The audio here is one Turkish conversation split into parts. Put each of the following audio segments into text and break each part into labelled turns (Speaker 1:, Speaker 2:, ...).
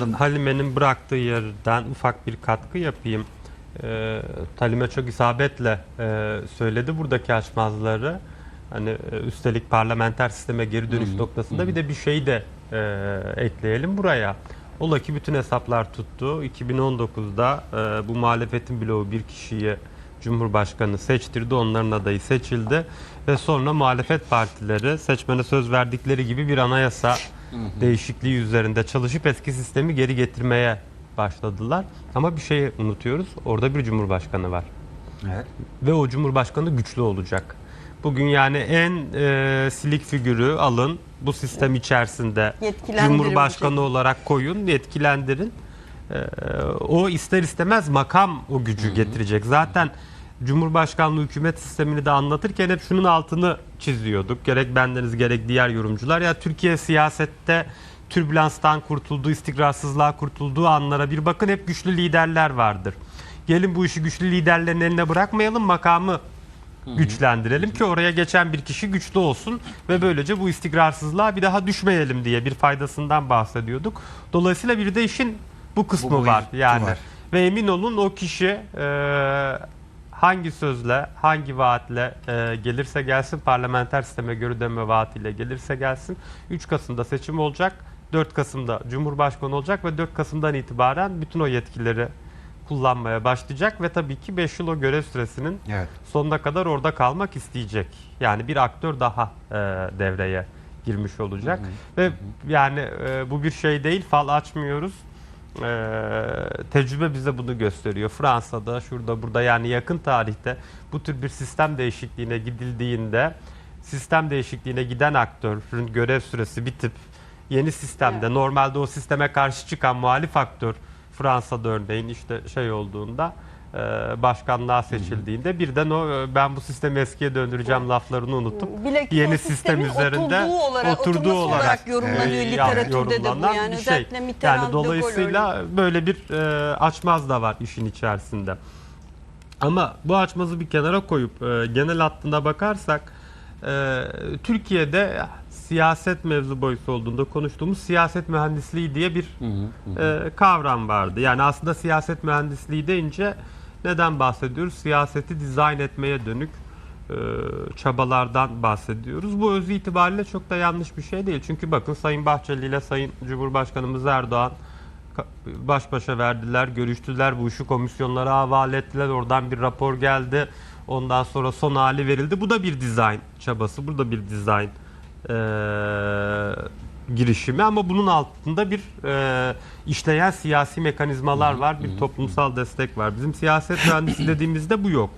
Speaker 1: Halime'nin bıraktığı yerden ufak bir katkı yapayım. Ee, Halime çok isabetle e, söyledi buradaki açmazları. Hani e, üstelik parlamenter sisteme geri dönüş noktasında bir de bir şey de e, ekleyelim buraya. Ola ki bütün hesaplar tuttu. 2019'da e, bu muhalefetin bloğu bir kişiyi Cumhurbaşkanı seçtirdi. Onların adayı seçildi. Ve sonra muhalefet partileri seçmene söz verdikleri gibi bir anayasa değişikliği üzerinde çalışıp eski sistemi geri getirmeye başladılar. Ama bir şeyi unutuyoruz. Orada bir cumhurbaşkanı var.
Speaker 2: Evet.
Speaker 1: Ve o cumhurbaşkanı güçlü olacak. Bugün yani en e, silik figürü alın bu sistem içerisinde cumhurbaşkanı olarak koyun, yetkilendirin. E, o ister istemez makam o gücü getirecek. Zaten Cumhurbaşkanlığı hükümet sistemini de anlatırken hep şunun altını çiziyorduk. Gerek bendeniz gerek diğer yorumcular. Ya Türkiye siyasette türbülanstan kurtulduğu, istikrarsızlığa kurtulduğu anlara bir bakın hep güçlü liderler vardır. Gelin bu işi güçlü liderlerin eline bırakmayalım, makamı güçlendirelim ki oraya geçen bir kişi güçlü olsun ve böylece bu istikrarsızlığa bir daha düşmeyelim diye bir faydasından bahsediyorduk. Dolayısıyla bir de işin bu kısmı
Speaker 2: Bu
Speaker 1: var yani.
Speaker 2: var.
Speaker 1: Ve emin olun o kişi e, hangi sözle, hangi vaatle e, gelirse gelsin parlamenter sisteme göre dönme vaatiyle gelirse gelsin 3 Kasım'da seçim olacak. 4 Kasım'da Cumhurbaşkanı olacak ve 4 Kasım'dan itibaren bütün o yetkileri kullanmaya başlayacak ve tabii ki 5 yıl o görev süresinin
Speaker 2: Evet.
Speaker 1: sonuna kadar orada kalmak isteyecek. Yani bir aktör daha e, devreye girmiş olacak. Ve yani e, bu bir şey değil, fal açmıyoruz. E, tecrübe bize bunu gösteriyor. Fransa'da, şurada, burada yani yakın tarihte bu tür bir sistem değişikliğine gidildiğinde sistem değişikliğine giden aktörün görev süresi bitip yeni sistemde normalde o sisteme karşı çıkan muhalif aktör Fransa'da örneğin işte şey olduğunda başkanlığa seçildiğinde birden o e, ben bu sistemi eskiye döndüreceğim laflarını unutup
Speaker 3: Bilakis
Speaker 1: yeni sistem üzerinde
Speaker 3: oturduğu olarak,
Speaker 1: oturduğu
Speaker 3: olarak,
Speaker 1: olarak
Speaker 3: yorumlanıyor
Speaker 1: e,
Speaker 3: literatürde de bu yani.
Speaker 1: bir şey. Yani dolayısıyla böyle bir e, açmaz da var işin içerisinde. Ama bu açmazı bir kenara koyup e, genel hattına bakarsak e, Türkiye'de siyaset mevzu boyusu olduğunda konuştuğumuz siyaset mühendisliği diye bir e, kavram vardı. Yani aslında siyaset mühendisliği deyince neden bahsediyoruz? Siyaseti dizayn etmeye dönük e, çabalardan bahsediyoruz. Bu özü itibariyle çok da yanlış bir şey değil. Çünkü bakın Sayın Bahçeli ile Sayın Cumhurbaşkanımız Erdoğan baş başa verdiler, görüştüler, bu işi komisyonlara havale ettiler. Oradan bir rapor geldi. Ondan sonra son hali verildi. Bu da bir dizayn çabası. Bu da bir dizayn e, girişimi ama bunun altında bir e, işleyen siyasi mekanizmalar var, bir toplumsal destek var. Bizim siyaset mühendisi dediğimizde bu yok.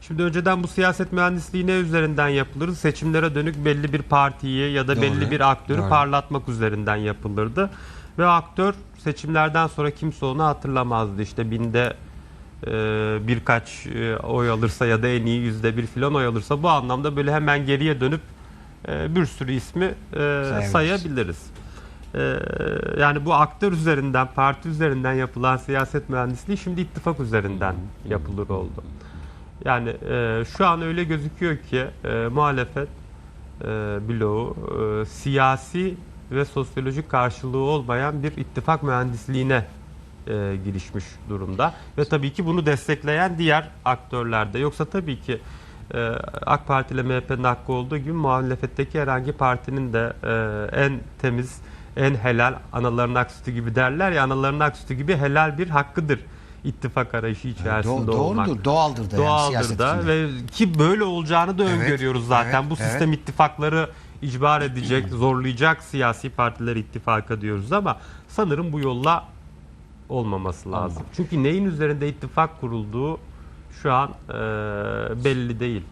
Speaker 1: Şimdi önceden bu siyaset mühendisliği ne üzerinden yapılır? Seçimlere dönük belli bir partiyi ya da
Speaker 2: Doğru,
Speaker 1: belli bir aktörü
Speaker 2: doğru.
Speaker 1: parlatmak üzerinden yapılırdı. Ve aktör seçimlerden sonra kimse onu hatırlamazdı. İşte binde e, birkaç e, oy alırsa ya da en iyi yüzde bir filan oy alırsa bu anlamda böyle hemen geriye dönüp e, bir sürü ismi e, sayabiliriz. E, yani bu aktör üzerinden, parti üzerinden yapılan siyaset mühendisliği şimdi ittifak üzerinden yapılır oldu. Yani e, şu an öyle gözüküyor ki e, muhalefet e, bloğu e, siyasi ve sosyolojik karşılığı olmayan bir ittifak mühendisliğine e, girişmiş durumda. Ve tabii ki bunu destekleyen diğer aktörler de. Yoksa tabii ki AK Parti ile MHP'nin hakkı olduğu gibi muhalefetteki herhangi partinin de e, en temiz, en helal analarının ak sütü gibi derler ya analarının ak sütü gibi helal bir hakkıdır ittifak arayışı içerisinde
Speaker 2: Do-
Speaker 1: olmak.
Speaker 2: doğrudur, doğaldır da yani
Speaker 1: Doğaldır
Speaker 2: siyaset
Speaker 1: da ve ki böyle olacağını da
Speaker 2: Evet,
Speaker 1: öngörüyoruz zaten.
Speaker 2: evet,
Speaker 1: Bu
Speaker 2: evet.
Speaker 1: sistem ittifakları icbar edecek, zorlayacak siyasi partiler ittifaka diyoruz ama sanırım bu yolla olmaması lazım. Çünkü neyin üzerinde ittifak kurulduğu şu an e, belli değil.